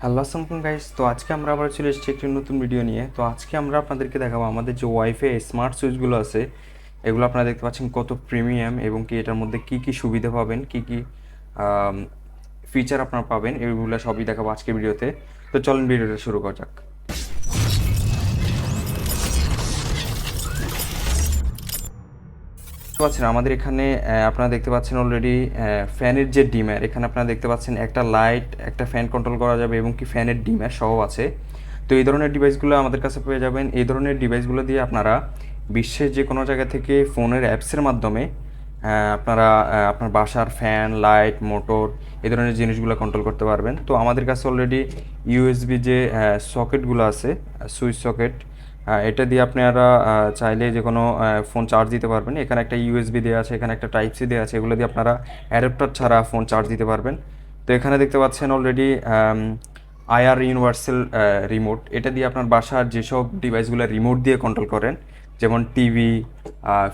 Hello আসসালামুকুম guys তো আজকে আমরা আবার চলে এসেছি একটি নতুন ভিডিও নিয়ে। তো আজকে আমরা আপনাদেরকে দেখাবো আমাদের যে ওয়াইফাই স্মার্ট সুইচগুলো আছে, এগুলো আপনারা দেখতে পাচ্ছেন কত প্রিমিয়াম এবং কি এটার মধ্যে কি কি সুবিধা পাবেন, কি কি ফিচার আপনারা পাবেন, এগুলো সবই দেখাবো আজকে ভিডিওতে তো। চলুন ভিডিওটা শুরু করা যাক। পাচ্ছেন আমাদের এখানে আপনারা দেখতে পাচ্ছেন অলরেডি ফ্যানের যে ডিমার, এখানে আপনারা দেখতে পাচ্ছেন একটা লাইট একটা ফ্যান কন্ট্রোল করা যাবে এবং কি ফ্যানের ডিমার সহ আছে। তো এই ধরনের ডিভাইসগুলো আমাদের কাছে পেয়ে যাবেন। এই ধরনের ডিভাইসগুলো দিয়ে আপনারা বিশ্বের যে কোনো জায়গা থেকে ফোনের অ্যাপসের মাধ্যমে আপনারা আপনার বাসার ফ্যান লাইট মোটর এই ধরনের জিনিসগুলো কন্ট্রোল করতে পারবেন। তো আমাদের কাছে অলরেডি ইউএসবি যে সকেটগুলো আছে, সুইচ সকেট এটা দিয়ে আপনারা চাইলে যে কোনো ফোন চার্জ দিতে পারবেন। এখানে একটা ইউএসবি দেওয়া আছে, এখানে একটা টাইপ সি দেওয়া আছে, এগুলো দিয়ে আপনারা অ্যাডাপ্টার ছাড়া ফোন চার্জ দিতে পারবেন। তো এখানে দেখতে পাচ্ছেন অলরেডি আইআর ইউনিভার্সাল রিমোট এটা দিয়ে আপনার বাসার যেসব ডিভাইসগুলো রিমোট দিয়ে কন্ট্রোল করেন, যেমন টিভি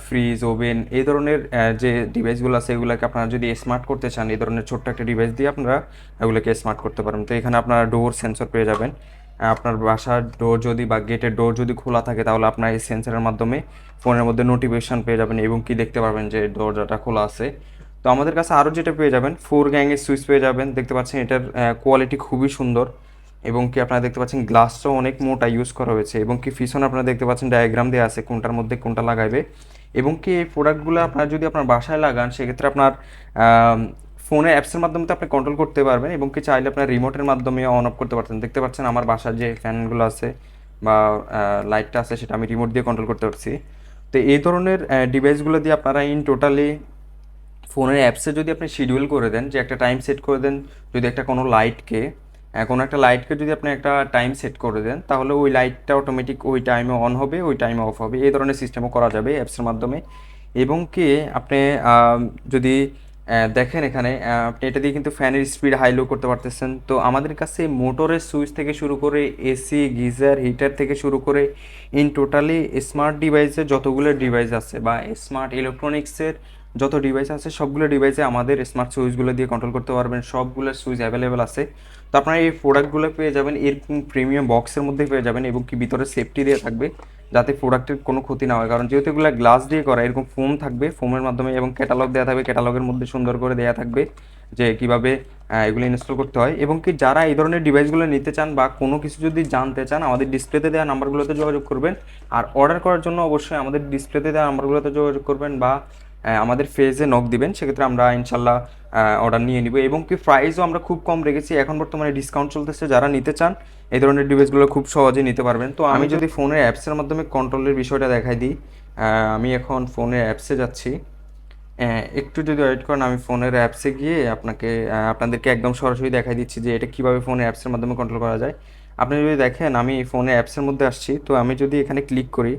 ফ্রিজ ওভেন এই ধরনের যে ডিভাইসগুলো আছে, এগুলোকে আপনারা যদি স্মার্ট করতে চান, এই ধরনের ছোট্ট একটা ডিভাইস দিয়ে আপনারা এগুলোকে স্মার্ট করতে পারেন। তো এখানে আপনারা ডোর সেন্সর পেয়ে যাবেন। আপনার বাসার ডোর যদি বা গেটের ডোর যদি খোলা থাকে, তাহলে আপনার এই সেন্সরের মাধ্যমে ফোনের মধ্যে নোটিফিকেশন পেয়ে যাবেন এবং কি দেখতে পারবেন যে দরজাটা খোলা আছে। তো আমাদের কাছে আরও যেটা পেয়ে যাবেন ফোর গ্যাংয়ের সুইচ পেয়ে যাবেন। দেখতে পাচ্ছেন এটার কোয়ালিটি খুবই সুন্দর এবং কি আপনারা দেখতে পাচ্ছেন গ্লাসটাও অনেক মোটা ইউজ করা হয়েছে এবং কি পিছনে আপনারা দেখতে পাচ্ছেন ডায়াগ্রাম দেওয়া আছে কোনটার মধ্যে কোনটা লাগাইবে এবং কি এই প্রোডাক্টগুলো আপনার যদি আপনার বাসায় লাগান, সেক্ষেত্রে আপনার ফোনে অ্যাপসের মাধ্যমে তো আপনি কন্ট্রোল করতে পারবেন এবং কি চাইলে আপনার রিমোটের মাধ্যমে অন অফ করতে পারছেন দেখতে পাচ্ছেন আমার বাসার যে ফ্যানগুলো আছে বা লাইটটা আছে সেটা আমি রিমোট দিয়ে কন্ট্রোল করতে পারছি। তো এই ধরনের ডিভাইসগুলো দিয়ে আপনারা ইন টোটালি ফোনের অ্যাপসে যদি আপনি শিডিউল করে দেন, যে একটা টাইম সেট করে দেন, যদি একটা কোনো লাইটকে কোনো একটা লাইটকে যদি আপনি একটা টাইম সেট করে দেন, তাহলে ওই লাইটটা অটোমেটিক ওই টাইমে অন হবে, ওই টাইমে অফ হবে। এই ধরনের সিস্টেমও করা যাবে অ্যাপসের মাধ্যমে। এবং কি আপনি যদি দেখেন এখানে আপনি এটা দিয়ে কিন্তু ফ্যানের স্পিড হাই লো করতে পারতেছেন। তো আমাদের কাছে মোটরের সুইচ থেকে শুরু করে এসি গিজার হিটার থেকে শুরু করে ইন টোটালি স্মার্ট ডিভাইসে যতগুলো ডিভাইস আছে বা স্মার্ট ইলেকট্রনিক্সের যত ডিভাইস আছে, সবগুলো ডিভাইসে আমাদের স্মার্ট সুইচগুলো দিয়ে কন্ট্রোল করতে পারবেন সবগুলো সুইচ অ্যাভেলেবেল আছে। তো আপনারা এই প্রোডাক্টগুলো পেয়ে যাবেন, এরকম প্রিমিয়াম বক্সের মধ্যে পেয়ে যাবেন এবং কি ভিতরে সেফটি দিয়ে থাকবে, যাতে প্রোডাক্টের কোনো ক্ষতি না হয়। কারণ যেহেতু এগুলো গ্লাস দিয়ে করা, এরকম ফোম থাকবে ফোমের মাধ্যমে এবং ক্যাটালগ দেওয়া থাকবে ক্যাটালগের মধ্যে সুন্দর করে দেওয়া থাকবে যে কীভাবে এগুলো ইনস্টল করতে হয়। এবং কি যারা এই ধরনের ডিভাইসগুলো নিতে চান বা কোনো কিছু যদি জানতে চান, আমাদের ডিসপ্লেতে দেওয়া নাম্বারগুলোতে যোগাযোগ করবেন। আর অর্ডার করার জন্য অবশ্যই আমাদের ডিসপ্লেতে দেওয়া নাম্বারগুলোতে যোগাযোগ করবেন বা আমাদের ফেজে নক দিবেন সেক্ষেত্রে আমরা ইনশাল্লাহ অর্ডার নিয়ে নিব এবং কি প্রাইসও আমরা খুব কম রেখেছি। এখন বর্তমানে ডিসকাউন্ট চলতেছে যারা নিতে চান এই ধরনের ডিভাইসগুলো খুব সহজে নিতে পারবেন। তো আমি যদি ফোনের অ্যাপসের মাধ্যমে কন্ট্রোলের বিষয়টা দেখাই দিই আমি এখন ফোনের অ্যাপসে যাচ্ছি। একটু যদি ওয়েট করেন আমি ফোনের অ্যাপসে গিয়ে আপনাকে আপনাদেরকে একদম সরাসরি দেখাই দিচ্ছি যে এটা কীভাবে ফোনের অ্যাপসের মাধ্যমে কন্ট্রোল করা যায়। আপনি যদি দেখেন আমি ফোনে অ্যাপসের মধ্যে আসছি তো আমি যদি এখানে ক্লিক করি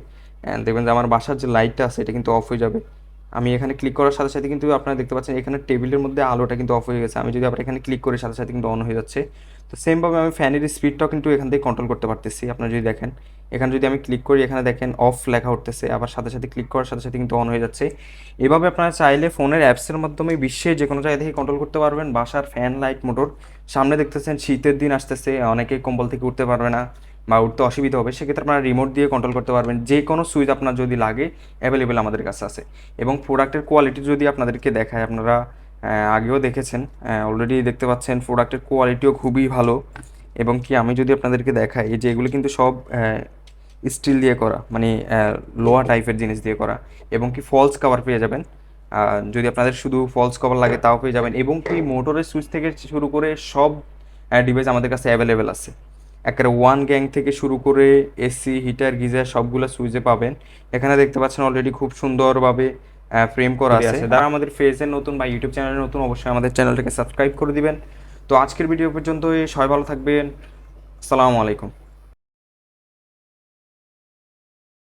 দেখবেন যে আমার বাসার যে লাইটটা আছে এটা কিন্তু অফ হয়ে যাবে। আমি এখানে ক্লিক করার সাথে সাথে কিন্তু আপনারা দেখতে পাচ্ছেন এখানে টেবিলের মধ্যে আলোটা কিন্তু অফ হয়ে গেছে। আমি যদি আবার এখানে ক্লিক করি সাথে সাথে কিন্তু অন হয়ে যাচ্ছে। তো সেমভাবে আমি ফ্যানের স্পিডটাও কিন্তু এখান থেকে কন্ট্রোল করতে পারতেছি। আপনারা যদি দেখেন, এখানে যদি আমি ক্লিক করি, এখানে দেখেন অফ লেখা উঠতেছে। আবার সাথে সাথে ক্লিক করার সাথে সাথে কিন্তু অন হয়ে যাচ্ছে। এভাবে আপনারা চাইলে ফোনের অ্যাপসের মাধ্যমে বিশ্বের যে কোনো জায়গা থেকে কন্ট্রোল করতে পারবেন। বাসার ফ্যান লাইট মোটর সামনে দেখতেছেন শীতের দিন আসতেছে। অনেকে কম্বল থেকে উঠতে পারবে না। বা উঠতে অসুবিধা হবে, সেক্ষেত্রে আপনারা রিমোট দিয়ে কন্ট্রোল করতে পারবেন। যে কোনো সুইচ আপনার যদি লাগে অ্যাভেলেবেল আমাদের কাছে আছে। এবং প্রোডাক্টের কোয়ালিটি যদি আপনাদেরকে দেখায়, আপনারা আগেও দেখেছেন অলরেডি দেখতে পাচ্ছেন প্রোডাক্টের কোয়ালিটিও খুবই ভালো। এবং কি আমি যদি আপনাদেরকে দেখাই যে এগুলো কিন্তু সব স্টিল দিয়ে করা মানে লোয়া টাইপের জিনিস দিয়ে করা। এবং কি ফলস কভার পেয়ে যাবেন। যদি আপনাদের শুধু ফলস কভার লাগে, তাও পেয়ে যাবেন। এবং কি মোটরের সুইচ থেকে শুরু করে সব ডিভাইস আমাদের কাছে অ্যাভেলেবেল আছে। একেবারে ওয়ান গ্যাং থেকে শুরু করে এসি হিটার গিজার সবগুলো সুইচে পাবেন। এখানে দেখতে পাচ্ছেন অলরেডি খুব সুন্দরভাবে ফ্রেম করা আছে। তারা আমাদের ফেসের নতুন বা ইউটিউব চ্যানেলের নতুন অবশ্যই আমাদের চ্যানেলটাকে সাবস্ক্রাইব করে দিবেন। তো আজকের ভিডিও পর্যন্ত সবাই ভালো থাকবেন। আসসালামু আলাইকুম।